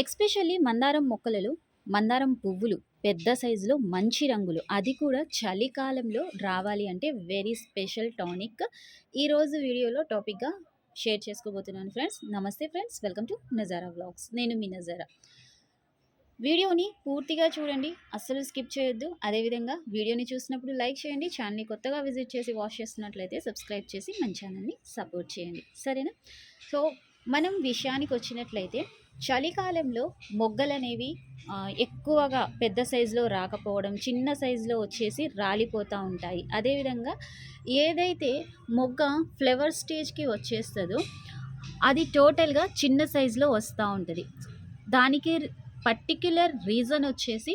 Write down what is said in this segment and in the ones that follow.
Especially మందారం మొక్కలలో మందారం పువ్వులు పెద్ద సైజులో మంచి రంగులు. అది కూడా చలికాలంలో రావాలి అంటే వెరీ స్పెషల్ టానిక్ ఈరోజు వీడియోలో టాపిక్గా షేర్ చేసుకోబోతున్నాను ఫ్రెండ్స్ నమస్తే friends welcome to Nazara vlogs నేను మీ నజారా వీడియోని పూర్తిగా చూడండి. అస్సలు స్కిప్ చేయొద్దు. అదేవిధంగా వీడియోని చూసినప్పుడు లైక్ చేయండి. ఛానల్ని కొత్తగా విజిట్ చేసి వాచ్ చేస్తున్నట్లయితే సబ్స్క్రైబ్ చేసి మన ఛానల్ని సపోర్ట్ చేయండి. సరేనా? సో మనం విషయానికి వచ్చినట్లయితే చలికాలంలో మొగ్గలనేవి ఎక్కువగా పెద్ద సైజులో రాకపోవడం చిన్న సైజులో వచ్చేసి రాలిపోతూ ఉంటాయి. అదేవిధంగా ఏదైతే మొగ్గ ఫ్లవర్ స్టేజ్కి వచ్చేస్తుందో అది టోటల్గా చిన్న సైజులో వస్తూ ఉంటుంది. దానికి పర్టిక్యులర్ రీజన్ వచ్చేసి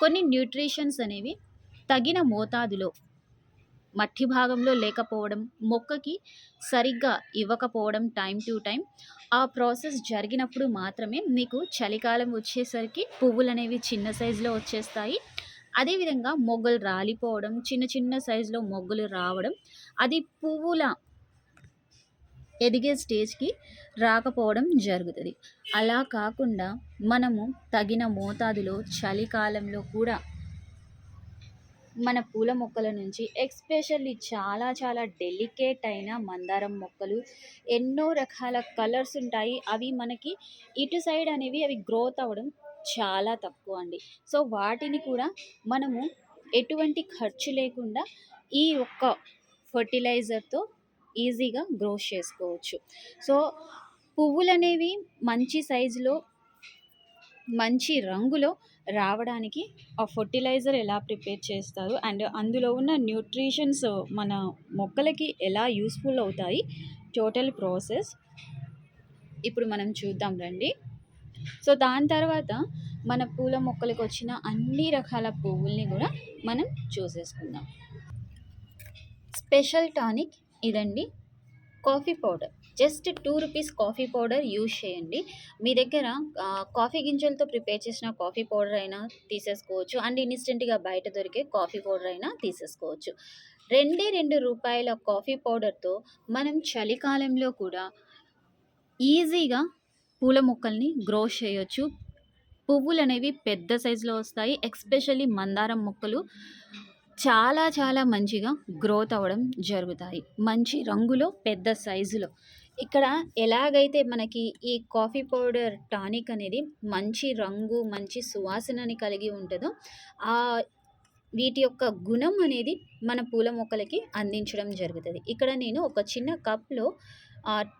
కొన్ని న్యూట్రిషన్స్ అనేవి తగిన మోతాదులో మట్టి భాగంలో లేకపోవడం మొక్కకి సరిగ్గా ఇవ్వకపోవడం టైం టు టైం ఆ ప్రాసెస్ జరిగినప్పుడు మాత్రమే మీకు చలికాలం వచ్చేసరికి పువ్వులు అనేవి చిన్న సైజులో వచ్చేస్తాయి. అదేవిధంగా మొగ్గలు రాలిపోవడం చిన్న చిన్న సైజులో మొగ్గలు రావడం అది పువ్వుల ఎదిగే స్టేజ్కి రాకపోవడం జరుగుతుంది. అలా కాకుండా మనము తగిన మోతాదులో చలికాలంలో కూడా మన పూల మొక్కల నుంచి ఎక్స్పెషల్లీ చాలా చాలా డెలికేట్ అయిన మందారం మొక్కలు. ఎన్నో రకాల కలర్స్ ఉంటాయి. అవి మనకి ఇటు సైడ్ అనేవి అవి గ్రోత్ అవ్వడం చాలా తక్కువ అండి. సో వాటిని కూడా మనము ఎటువంటి ఖర్చు లేకుండా ఈ ఒక్క ఫర్టిలైజర్తో ఈజీగా గ్రో చేసుకోవచ్చు. సో పువ్వులు అనేవి మంచి సైజులో మంచి రంగులో రావడానికి ఆ ఫర్టిలైజర్ ఎలా ప్రిపేర్ చేస్తారు అండ్ అందులో ఉన్న న్యూట్రిషన్స్ మన మొక్కలకి ఎలా యూస్ఫుల్ అవుతాయి టోటల్ ప్రాసెస్. ఇప్పుడు మనం చూద్దాం రండి. సో దాని తర్వాత మన పూల మొక్కలకు వచ్చిన అన్ని రకాల పువ్వుల్ని కూడా మనం చూసేసుకుందాం. స్పెషల్ టానిక్ ఇదండి coffee powder. Just two rupees coffee powder use చేయండి. మీ దగ్గర కాఫీ గింజలతో ప్రిపేర్ చేసిన కాఫీ పౌడర్ అయినా తీసేసుకోవచ్చు. అండ్ ఇన్స్టెంట్గా బయట దొరికే కాఫీ పౌడర్ అయినా తీసేసుకోవచ్చు. రెండే రెండు రూపాయల కాఫీ పౌడర్తో మనం చలికాలంలో కూడా ఈజీగా పూల మొక్కల్ని గ్రో చేయొచ్చు. పువ్వులు అనేవి పెద్ద సైజులో వస్తాయి. ఎక్స్పెషల్లీ మందారం మొక్కలు చాలా చాలా మంచిగా గ్రోత్ అవ్వడం జరుగుతాయి. మంచి రంగులో పెద్ద సైజులో. ఇక్కడ ఎలాగైతే మనకి ఈ కాఫీ పౌడర్ టానిక్ అనేది మంచి రంగు మంచి సువాసనని కలిగి ఉంటుందో ఆ వీటి యొక్క గుణం అనేది మన పూల మొక్కలకి అందించడం జరుగుతుంది. ఇక్కడ నేను ఒక చిన్న కప్లో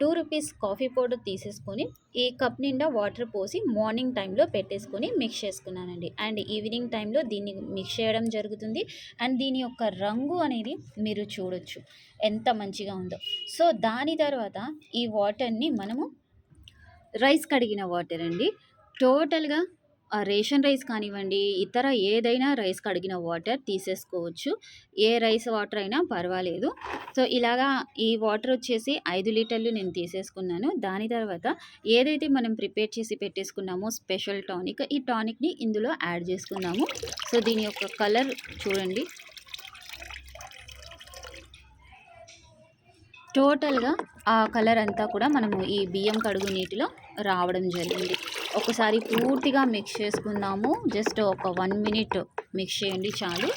టూ రూపీస్ కాఫీ పౌడర్ తీసేసుకొని ఈ కప్ నిండా వాటర్ పోసి మార్నింగ్ టైంలో పెట్టేసుకొని మిక్స్ చేసుకున్నానండి. అండ్ ఈవినింగ్ టైంలో దీన్ని మిక్స్ చేయడం జరుగుతుంది. అండ్ దీని యొక్క రంగు అనేది మీరు చూడొచ్చు. ఎంత మంచిగా ఉందో. సో దాని తర్వాత ఈ వాటర్ని మనము రైస్ కడిగిన వాటర్ అండి. టోటల్గా రేషన్ రైస్ కానివ్వండి ఇతర ఏదైనా రైస్ కడిగిన వాటర్ తీసేసుకోవచ్చు. ఏ రైస్ వాటర్ అయినా పర్వాలేదు. సో ఇలాగా ఈ వాటర్ వచ్చేసి ఐదు లీటర్లు నేను తీసేసుకున్నాను. దాని తర్వాత ఏదైతే మనం ప్రిపేర్ చేసి పెట్టేసుకున్నామో స్పెషల్ టానిక్ ఈ టానిక్ని ఇందులో యాడ్ చేసుకున్నాము సో దీని యొక్క కలర్ చూడండి. టోటల్గా ఆ కలర్ అంతా కూడా మనము ఈ బియ్యం కడుగు నీటిలో రావడం జరిగింది. ఒకసారి పూర్తిగా మిక్స్ చేసుకుందాము. జస్ట్ ఒక వన్ మినిట్ మిక్స్ చేయండి చాలు.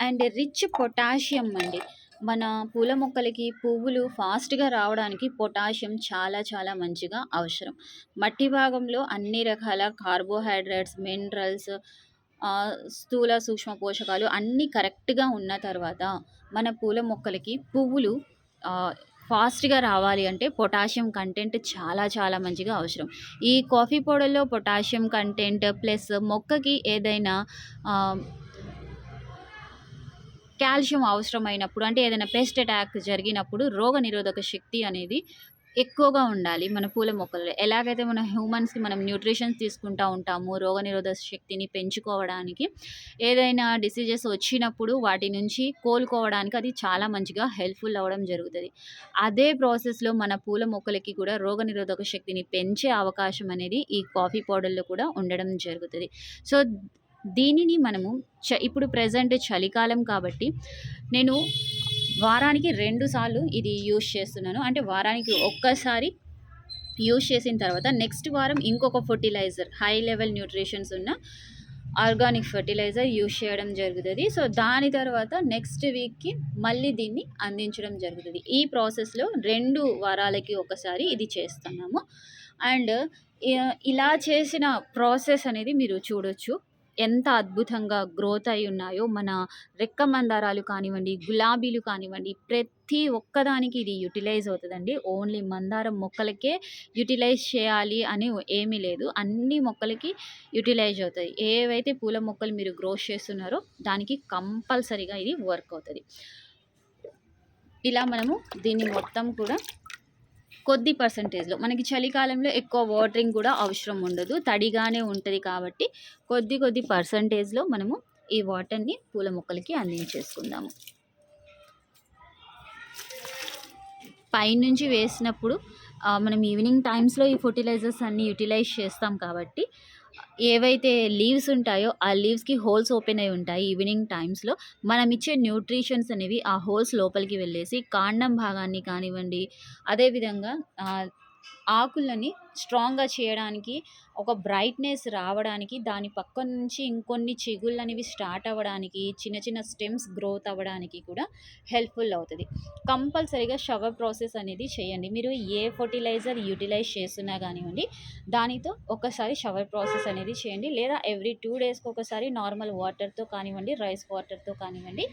అండ్ రిచ్ పొటాషియం అండి. మన పూల మొక్కలకి పువ్వులు ఫాస్ట్గా రావడానికి పొటాషియం చాలా చాలా మంచిగా అవసరం. మట్టి భాగంలో అన్ని రకాల కార్బోహైడ్రేట్స్ మినరల్స్ స్థూల సూక్ష్మ పోషకాలు అన్నీ కరెక్ట్గా ఉన్న తర్వాత మన పూల మొక్కలకి పువ్వులు ఫాస్ట్గా రావాలి అంటే పొటాషియం కంటెంట్ చాలా చాలా మంచిగా అవసరం. ఈ కాఫీ పౌడర్లో పొటాషియం కంటెంట్ ప్లస్ మొక్కకి ఏదైనా కాల్షియం అవసరమైనప్పుడు అంటే ఏదైనా పెస్ట్ అటాక్ జరిగినప్పుడు రోగ నిరోధక శక్తి అనేది ఎక్కువగా ఉండాలి మన పూల మొక్కలు. ఎలాగైతే మన హ్యూమన్స్కి మనం న్యూట్రిషన్స్ తీసుకుంటూ ఉంటాము రోగ నిరోధక శక్తిని పెంచుకోవడానికి ఏదైనా డిసీజెస్ వచ్చినప్పుడు వాటి నుంచి కోలుకోవడానికి అది చాలా మంచిగా హెల్ప్ఫుల్ అవ్వడం జరుగుతుంది. అదే ప్రాసెస్లో మన పూల మొక్కలకి కూడా రోగనిరోధక శక్తిని పెంచే అవకాశం అనేది ఈ కాఫీ పౌడర్లో కూడా ఉండడం జరుగుతుంది. సో దీనిని మనము చ ఇప్పుడు ప్రజెంట్ చలికాలం కాబట్టి నేను వారానికి రెండు సార్లు ఇది యూజ్ చేస్తున్నాను. అంటే వారానికి ఒక్కసారి యూజ్ చేసిన తర్వాత నెక్స్ట్ వారం ఇంకొక ఫర్టిలైజర్ హై లెవెల్ న్యూట్రిషన్స్ ఉన్న ఆర్గానిక్ ఫర్టిలైజర్ యూజ్ చేయడం జరుగుతుంది. సో దాని తర్వాత నెక్స్ట్ వీక్కి మళ్ళీ దీన్ని అందించడం జరుగుతుంది. ఈ ప్రాసెస్లో రెండు వారాలకి ఒకసారి ఇది చేస్తున్నాము. అండ్ ఇలా చేసిన ప్రాసెస్ అనేది మీరు చూడొచ్చు. ఎంత అద్భుతంగా గ్రోత్ అయి ఉన్నాయో మన రెక్క మందారాలు కానివ్వండి గులాబీలు కానివ్వండి ప్రతి ఒక్కదానికి ఇది యూటిలైజ్ అవుతుందండి. ఓన్లీ మందారం మొక్కలకే యూటిలైజ్ చేయాలి అని ఏమీ లేదు. అన్ని మొక్కలకి యూటిలైజ్ అవుతుంది ఏవైతే పూల మొక్కలు మీరు గ్రోత్ చేస్తున్నారో దానికి కంపల్సరీగా ఇది వర్క్ అవుతుంది. ఇలా మనము దీన్ని మొత్తం కూడా కొద్ది పర్సంటేజ్లో. మనకి చలికాలంలో ఎక్కువ వాటరింగ్ కూడా అవసరం ఉండదు. తడిగానే ఉంటుంది కాబట్టి కొద్ది కొద్ది పర్సంటేజ్లో మనము ఈ వాటర్ని పూల మొక్కలకి అందించేసుకుందాము. పైనుంచి వేసినప్పుడు మనం ఈవినింగ్ టైమ్స్లో ఈ ఫర్టిలైజర్స్ అన్నీ యూటిలైజ్ చేస్తాం కాబట్టి ఏవైతే లీవ్స్ ఉంటాయో ఆ లీవ్స్కి హోల్స్ ఓపెన్ అయి ఉంటాయి ఈవినింగ్ టైమ్స్లో. మనం ఇచ్చే న్యూట్రిషన్స్ అనేవి ఆ హోల్స్ లోపలికి వెళ్ళేసి కాండం భాగాన్ని కానివ్వండి అదేవిధంగా ఆకులని స్ట్రాంగ్గా చేయడానికి ఒక బ్రైట్నెస్ రావడానికి దాని పక్క నుంచి ఇంకొన్ని చిగుళ్ళు అనేవి స్టార్ట్ అవ్వడానికి చిన్న చిన్న స్టెమ్స్ గ్రోత్ అవ్వడానికి కూడా హెల్ప్ఫుల్ అవుతుంది. కంపల్సరీగా షవర్ ప్రాసెస్ అనేది చేయండి. మీరు ఏ ఫర్టిలైజర్ యూటిలైజ్ చేస్తున్నా కానివ్వండి దానితో ఒకసారి షవర్ ప్రాసెస్ అనేది చేయండి. లేదా ఎవ్రీ టూ డేస్కి ఒకసారి నార్మల్ వాటర్తో కానివ్వండి రైస్ వాటర్తో కానివ్వండి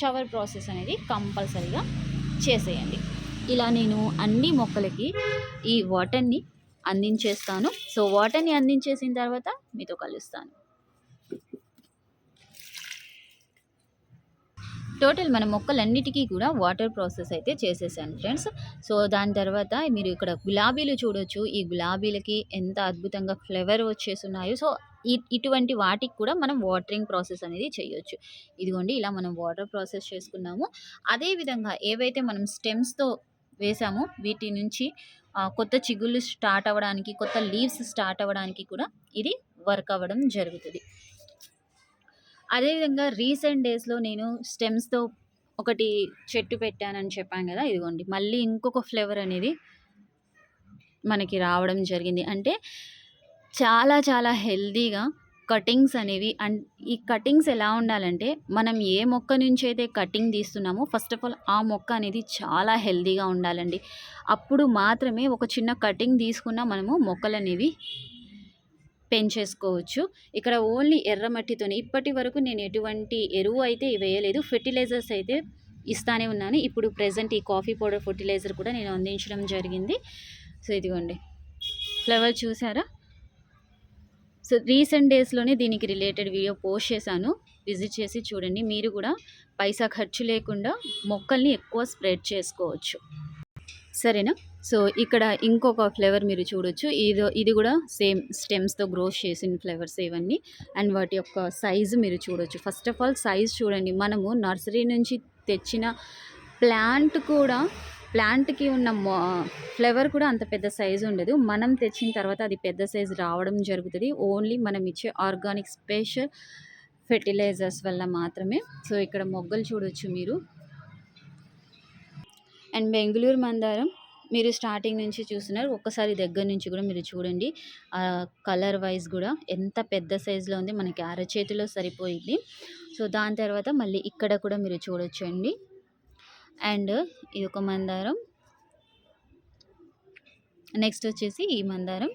షవర్ ప్రాసెస్ అనేది కంపల్సరీగా చేసేయండి. ఇలా నేను అన్ని మొక్కలకి ఈ వాటర్ని అందించేస్తాను. సో వాటర్ని అందించేసిన తర్వాత మీతో కలుస్తాను. టోటల్ మన మొక్కలన్నిటికీ కూడా వాటర్ ప్రాసెస్ అయితే చేసేసాను ఫ్రెండ్స్. సో దాని తర్వాత మీరు ఇక్కడ గులాబీలు చూడొచ్చు. ఈ గులాబీలకి ఎంత అద్భుతంగా ఫ్లేవర్ వచ్చేస్తున్నాయో. సో ఇటువంటి వాటికి కూడా మనం వాటరింగ్ ప్రాసెస్ అనేది చేయొచ్చు. ఇదిగోండి ఇలా మనం వాటర్ ప్రాసెస్ చేసుకున్నాము. అదేవిధంగా ఏవైతే మనం స్టెమ్స్తో వేసాము. వీటి నుంచి కొత్త చిగుళ్ళు స్టార్ట్ అవ్వడానికి కొత్త లీవ్స్ స్టార్ట్ అవ్వడానికి కూడా ఇది వర్క్ అవ్వడం జరుగుతుంది. అదేవిధంగా రీసెంట్ డేస్లో నేను స్టెమ్స్తో ఒకటి చెట్టు పెట్టానని చెప్పాను కదా ఇదిగోండి. మళ్ళీ ఇంకొక ఫ్లేవర్ అనేది మనకి రావడం జరిగింది. అంటే చాలా చాలా హెల్దీగా కటింగ్స్ అనేవి అండ్ ఈ కటింగ్స్ ఎలా ఉండాలంటే మనం ఏ మొక్క నుంచి అయితే కటింగ్ తీస్తున్నామో ఫస్ట్ ఆఫ్ ఆల్ ఆ మొక్క అనేది చాలా హెల్దీగా ఉండాలండి. అప్పుడు మాత్రమే ఒక చిన్న కటింగ్ తీసుకున్న మనము మొక్కలు అనేవి పెంచేసుకోవచ్చు. ఇక్కడ ఓన్లీ ఎర్రమట్టితోనే ఇప్పటి వరకు నేను ఎటువంటి ఎరువు అయితే వేయలేదు. ఫెర్టిలైజర్స్ అయితే ఇస్తానే ఉన్నాను. ఇప్పుడు ప్రజెంట్ ఈ కాఫీ పౌడర్ ఫెర్టిలైజర్ కూడా నేను అందించడం జరిగింది. సో ఇదిగోండి. ఫ్లవర్ చూసారా? సో రీసెంట్ డేస్లోనే దీనికి రిలేటెడ్ వీడియో పోస్ట్ చేశాను. విజిట్ చేసి చూడండి. మీరు కూడా పైసా ఖర్చు లేకుండా మొక్కల్ని ఎక్కువ స్ప్రెడ్ చేసుకోవచ్చు. సరేనా? సో ఇక్కడ ఇంకొక ఫ్లేవర్ మీరు చూడొచ్చు. ఇది ఇది కూడా సేమ్ స్టెమ్స్తో గ్రోత్ చేసిన ఫ్లేవర్స్ ఇవన్నీ. అండ్ వాటి యొక్క సైజు మీరు చూడొచ్చు. ఫస్ట్ ఆఫ్ ఆల్ సైజ్ చూడండి. మనము నర్సరీ నుంచి తెచ్చిన ప్లాంట్ కూడా ప్లాంట్కి ఉన్న ఫ్లవర్ కూడా అంత పెద్ద సైజు ఉండదు. మనం తెచ్చిన తర్వాత అది పెద్ద సైజు రావడం జరుగుతుంది. ఓన్లీ మనం ఇచ్చే ఆర్గానిక్ స్పెషల్ ఫెర్టిలైజర్స్ వల్ల మాత్రమే. సో ఇక్కడ మొగ్గలు చూడొచ్చు మీరు. అండ్ బెంగళూరు మందారం మీరు స్టార్టింగ్ నుంచి చూస్తున్నారు. ఒక్కసారి దగ్గర నుంచి కూడా మీరు చూడండి. కలర్ వైజ్ కూడా ఎంత పెద్ద సైజులో ఉంది. మనకి అరచేతిలో సరిపోయింది. సో దాని తర్వాత మళ్ళీ ఇక్కడ కూడా మీరు చూడొచ్చండి. అండ్ ఇది ఒక మందారం. నెక్స్ట్ వచ్చేసి ఈ మందారం.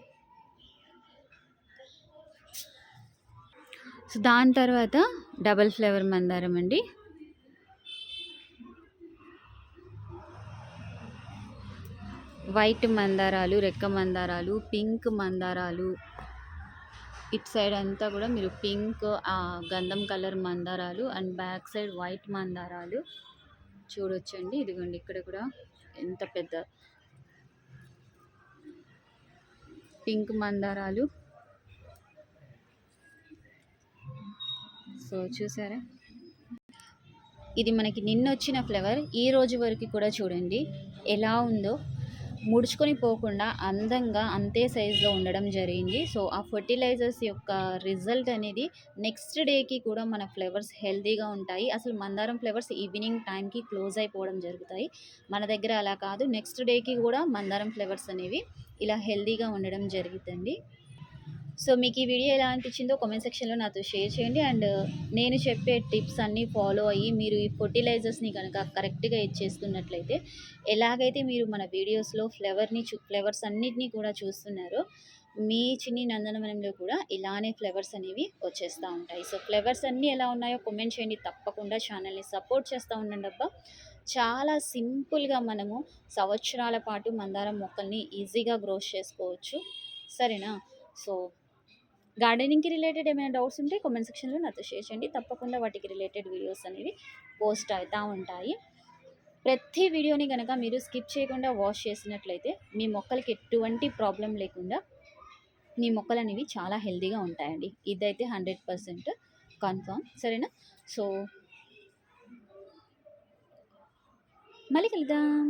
సో దాని తర్వాత డబల్ ఫ్లేవర్ మందారం అండి. వైట్ మందారాలు రెక్క మందారాలు పింక్ మందారాలు. ఇట్ సైడ్ అంతా కూడా మీరు పింక్ గంధం కలర్ మందారాలు అండ్ బ్యాక్ సైడ్ వైట్ మందారాలు. చూడొచ్చండి. ఇదిగోండి ఇక్కడ కూడా ఎంత పెద్ద పింక్ మందారాలు. సో చూసారా? ఇది మనకి నిన్న వచ్చిన ఫ్లవర్ ఈ రోజు వరకు కూడా చూడండి. ఎలా ఉందో ముడుచుకొని పోకుండా అందంగా అంతే సైజులో ఉండడం జరిగింది. సో ఆ ఫర్టిలైజర్స్ యొక్క రిజల్ట్ అనేది నెక్స్ట్ డేకి కూడా మన ఫ్లేవర్స్ హెల్తీగా ఉంటాయి. అసలు మందారం ఫ్లేవర్స్ ఈవినింగ్ టైంకి క్లోజ్ అయిపోవడం జరుగుతాయి. మన దగ్గర అలా కాదు. నెక్స్ట్ డేకి కూడా మందారం ఫ్లేవర్స్ అనేవి ఇలా హెల్తీగా ఉండడం జరుగుతుంది. సో మీకు ఈ వీడియో ఎలా అనిపించిందో కామెంట్ సెక్షన్లో నాతో షేర్ చేయండి. అండ్ uh, నేను చెప్పే టిప్స్ అన్నీ ఫాలో అయ్యి మీరు ఈ ఫర్టిలైజర్స్ని కనుక కరెక్ట్గా ఇచ్చేస్తున్నట్లయితే ఎలాగైతే మీరు మన వీడియోస్లో ఫ్లేవర్ని చూ ఫ్లేవర్స్ అన్నిటినీ కూడా చూస్తున్నారో మీ చిన్ని నందనవనంలో కూడా ఇలానే ఫ్లేవర్స్ అనేవి వచ్చేస్తూ ఉంటాయి. సో ఫ్లేవర్స్ అన్నీ ఎలా ఉన్నాయో కామెంట్ చేయండి. తప్పకుండా ఛానల్ని సపోర్ట్ చేస్తూ ఉండండి అబ్బా. చాలా సింపుల్గా మనము సంవత్సరాల పాటు మందారం మొక్కల్ని ఈజీగా గ్రోస్ చేసుకోవచ్చు. సరేనా? సో గార్డెనింగ్కి రిలేటెడ్ ఏమైనా డౌట్స్ ఉంటే కామెంట్ సెక్షన్లో నాతో షేర్ చేయండి. తప్పకుండా వాటికి రిలేటెడ్ వీడియోస్ అనేవి పోస్ట్ అవుతూ ఉంటాయి. ప్రతి వీడియోని కనుక మీరు స్కిప్ చేయకుండా వాష్ చేసినట్లయితే మీ మొక్కలకి ఎటువంటి ప్రాబ్లం లేకుండా మీ మొక్కలు అనేవి చాలా హెల్దీగా ఉంటాయండి. ఇదైతే హండ్రెడ్ పర్సెంట్ కన్ఫర్మ్. సరేనా? సో మళ్ళీ కలుద్దాం.